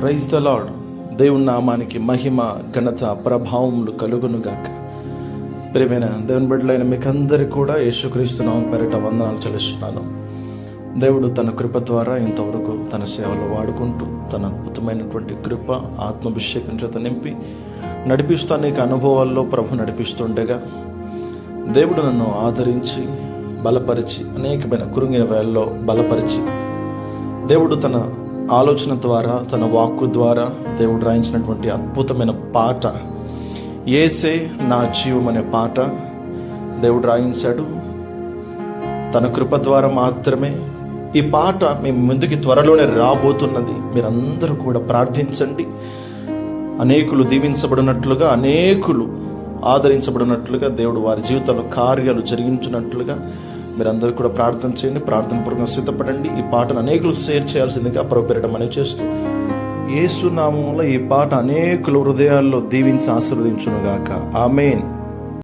Praise the lord దేవుని నామానికి మహిమ ఘనత ప్రభావములు కలుగునుగాక. ప్రియమైన దేవుని బిడ్డలైన మీకందరికీ కూడా యేసుక్రీస్తు నామం పేరిట వందనాలు చెల్లిస్తున్నాను. దేవుడు తన కృప ద్వారా ఇంతవరకు తన సేవలో వాడుకుంటూ తన అద్భుతమైనటువంటి కృప ఆత్మాభిషేకం చేత నింపి నడిపిస్తూ అనేక అనుభవాల్లో ప్రభు నడిపిస్తుండగా దేవుడు నన్ను ఆదరించి బలపరిచి అనేకమైన కురుంగిన వేళల్లో బలపరిచి దేవుడు తన ఆలోచన ద్వారా తన వాక్కు ద్వారా దేవుడు రాయించినటువంటి అద్భుతమైన పాట ఏసే నా జీవం అనే పాట దేవుడు రాయించాడు. తన కృప ద్వారా మాత్రమే ఈ పాట మీ ముందుకి త్వరలోనే రాబోతున్నది. మీరందరూ కూడా ప్రార్థించండి. అనేకులు దీవించబడినట్లుగా అనేకులు ఆదరించబడినట్లుగా దేవుడు వారి జీవితంలో కార్యాలు జరిగించినట్లుగా మీరందరూ కూడా ప్రార్థన చేయండి ప్రార్థన పూర్వకంగా సిద్ధపడండి. ఈ పాటను అనేకులకు షేర్ చేయాల్సిందిగా ప్రభుపేరటం అనేది చేస్తూ ఏసునామంలో ఈ పాట అనేకుల హృదయాల్లో దీవించి ఆశీర్వదించునుగాక. ఆమెన్.